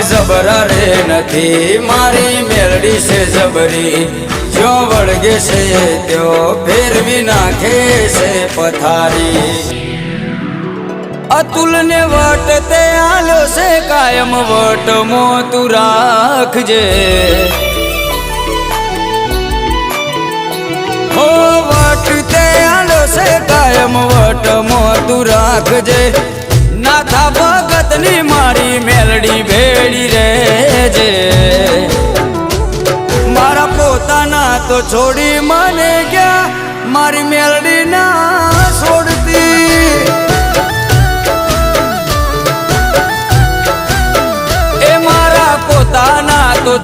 જબરા રે નથી. મારી મેલડી છે જબરી. જો વળગે છે ત્યો ફેરવી નાખે છે પથારી. અતુલ ને વટ તે આલો છે કાયમ વટ મો તું રાખજે. હો, વટ તે આલો છે કાયમ વટ મો તું રાખજે. મારા પોતાના તો છોડી મને ગયા મારી મેલડી ના છોડતી. એ મારા પોતાના તો